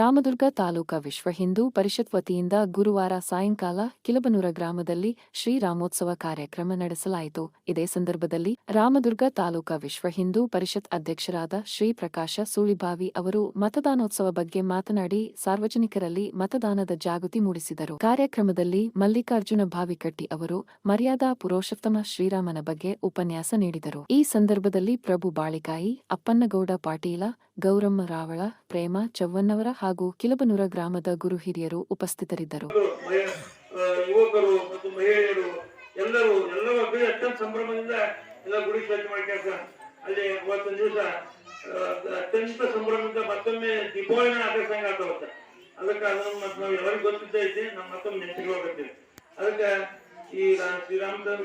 ರಾಮದುರ್ಗ ತಾಲೂಕಾ ವಿಶ್ವ ಹಿಂದೂ ಪರಿಷತ್ ವತಿಯಿಂದ ಗುರುವಾರ ಸಾಯಂಕಾಲ ಕಿಲಬನೂರ ಗ್ರಾಮದಲ್ಲಿ ಶ್ರೀರಾಮೋತ್ಸವ ಕಾರ್ಯಕ್ರಮ ನಡೆಸಲಾಯಿತು. ಇದೇ ಸಂದರ್ಭದಲ್ಲಿ ರಾಮದುರ್ಗ ತಾಲೂಕಾ ವಿಶ್ವ ಹಿಂದೂ ಪರಿಷತ್ ಅಧ್ಯಕ್ಷರಾದ ಶ್ರೀ ಪ್ರಕಾಶ ಸೂಳಿಬಾವಿ ಅವರು ಮತದಾನೋತ್ಸವ ಬಗ್ಗೆ ಮಾತನಾಡಿ ಸಾರ್ವಜನಿಕರಲ್ಲಿ ಮತದಾನದ ಜಾಗೃತಿ ಮೂಡಿಸಿದರು. ಕಾರ್ಯಕ್ರಮದಲ್ಲಿ ಮಲ್ಲಿಕಾರ್ಜುನ ಭಾವಿಕಟ್ಟಿ ಅವರು ಮರ್ಯಾದಾ ಪುರುಷೋತ್ತಮ ಶ್ರೀರಾಮನ ಬಗ್ಗೆ ಉಪನ್ಯಾಸ ನೀಡಿದರು. ಈ ಸಂದರ್ಭದಲ್ಲಿ ಪ್ರಭು ಬಾಳಿಕಾಯಿ ಅಪ್ಪನ್ನಗೌಡ ಪಾಟೀಲ, ಗೌರಮ್ಮ ರಾವಳ ಪ್ರೇಮ ಚವ್ವನ್ನವರ ಹಾಗೂ ಕಿಲಬನೂರ ಗ್ರಾಮದ ಗುರು ಹಿರಿಯರು ಉಪಸ್ಥಿತರಿದ್ದರು. ಯುವಕರು ಮತ್ತು ಮಹಿಳೆಯರು ಎಲ್ಲರೂ ಎಲ್ಲರೂ ಅತ್ಯಂತ ಸಂಭ್ರಮದಿಂದ ಎಲ್ಲ ಗುಡಿ ಸ್ವಚ್ಛ ಮಾಡ್ಕೊಂತ ಅಲ್ಲಿ ಅವತ್ತಿನ ದಿವಸ ಅತ್ಯಂತ ಸಂಭ್ರಮದಿಂದ ಮತ್ತೊಮ್ಮೆ ದೀಪಾವಳಿನ ಆಚರಿಸಂಗ ಆತವತ್ತ ಅದಕ್ಕೆ ಅದನ್ನು ಮತ್ತೆ ನಾವು ಎಲ್ಲರಿಗೂ ಗೊತ್ತಿದ್ದೈತಿ ನಮ್ಮ ಮತ್ತೊಮ್ಮೆ ನೆನಪಿಗೆ ಅದಕ್ಕೆ ಈ ಶ್ರೀರಾಮಚಂದ್ರ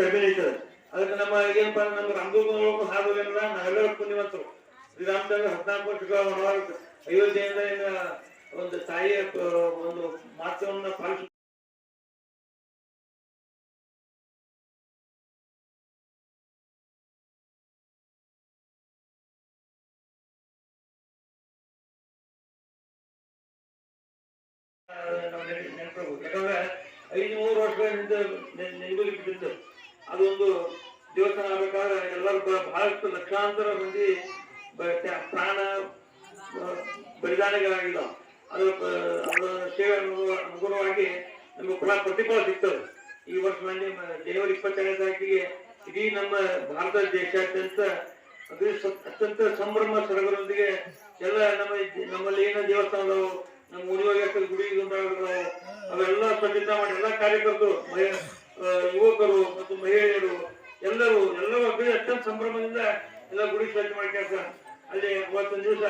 ಕಡಿಮೆ ಐತದ ಅದಕ್ಕೆ ನಮ್ಮ ಏನಪ್ಪ ನಮ್ಮ ರಾಮದುರ್ಗ ಹಾದು ಏನಿಲ್ಲ ನಾವೆಲ್ಲರೂ ಪುಣ್ಯವಂತರು. ಶ್ರೀರಾಮಚಂದ್ರ ಹದಿನಾಲ್ಕು ವರ್ಷಗಳ ವನವಾಸ ಅಯೋಧ್ಯೆಯಿಂದ ಒಂದು ತಾಯಿಯ ಒಂದು ಮಾತ್ರವನ್ನ ಪಾಲಿಸ ನಾವು ನೆನಪು ನೆನಪಿಡ್ಬೇಕು ಯಾಕಂದ್ರೆ ಐನೂರು ವರ್ಷಗಳ ಹಿಂದೆ ನೆ- ನೆನಪಿಗೆ ಬಿದ್ದು ಅದೊಂದು ದೇವಸ್ಥಾನ ಆಗ್ಬೇಕಾದ್ರೆ ಎಲ್ಲರೂ ಬಹಳಷ್ಟು ಲಕ್ಷಾಂತರ ಮಂದಿ ಪ್ರಾಣ ಬಲಿದಾನಗಳಾಗಿಲ್ಲ. ಅದರ ಅದರ ಸೇವೆ ಅನುಗುಣ- ಅನುಗುಣವಾಗಿ ನಮಗೆ ಫಲ ಪ್ರತಿಫಲ ಸಿಗ್ತದೆ. ಈ ವರ್ಷ ಮೊನ್ನೆ ಜನವರಿ ಇಪ್ಪತ್ತೆರಡನೇ ತಾರೀಕಿಗೆ ಇಡೀ ನಮ್ಮ ಭಾರತ ದೇಶಾದ್ಯಂತ ಸ- ಅತ್ಯಂತ ಸಂಭ್ರಮ ಸಡಗರದೊಂದಿಗೆ ಎಲ್ಲ ನಮ್ಮ, ನಮ್ಮಲ್ಲಿ ಏನೋ ದೇವಸ್ಥಾನದವು ನಮ್ಮ ಉಳಿವಾಗ ಗುಡಿ ಅವೆಲ್ಲ ಸ್ವಚ್ಛತಾ ಮಾಡಿ ಎಲ್ಲ ಕಾರ್ಯಕರ್ತರು ಯುವಕರು ಮತ್ತು ಮಹಿಳೆಯರು, ಎಲ್ಲರೂ ಎಲ್ಲರೂ ಅತ್ಯಂತ ಸಂಭ್ರಮದಿಂದ ಎಲ್ಲ ಗುಡಿ ಸ್ವಚ್ಛ ಮಾಡ್ಕೊಂತ ಅಲ್ಲಿ ಅವತ್ತಿನ ದಿವಸ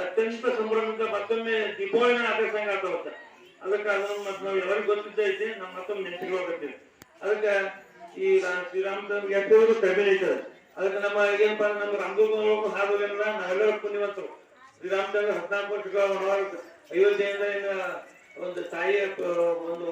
ಅತ್ಯಂತ ಸಂಭ್ರಮದಿಂದ ಮತ್ತೊಮ್ಮೆ ದೀಪಾವಳಿನ ಆಚರಿಸಂಗ ಆತವತ್ತ ಅದಕ್ಕೆ ಅದನ್ನು ಮತ್ತೆ ನಾವು ಎಲ್ಲರಿಗೂ ಗೊತ್ತಿದ್ದೈತಿ ನಮ್ಮ ಮತ್ತೊಮ್ಮೆ ನೆನಪಿಗೆ ಅದಕ್ಕೆ ಈ ಶ್ರೀರಾಮಚಂದ್ರ ಎಷ್ಟೋದು ಕಡಿಮೆ ಐತದ ಅದಕ್ಕೆ ನಮ್ಮ ಏನಪ್ಪ ನಮ್ಮ ರಾಮದುರ್ಗ ಹಾದು ನಾವೆಲ್ಲರ ನಾವೆಲ್ಲರೂ ಪುಣ್ಯವಂತರು. ಶ್ರೀರಾಮಚಂದ್ರ ಹದಿನಾಲ್ಕು ವರ್ಷಗಳ ವನವಾಸ ಅಯೋಧ್ಯೆಯಿಂದ ಒಂದು ತಾಯಿಯ ಒಂದು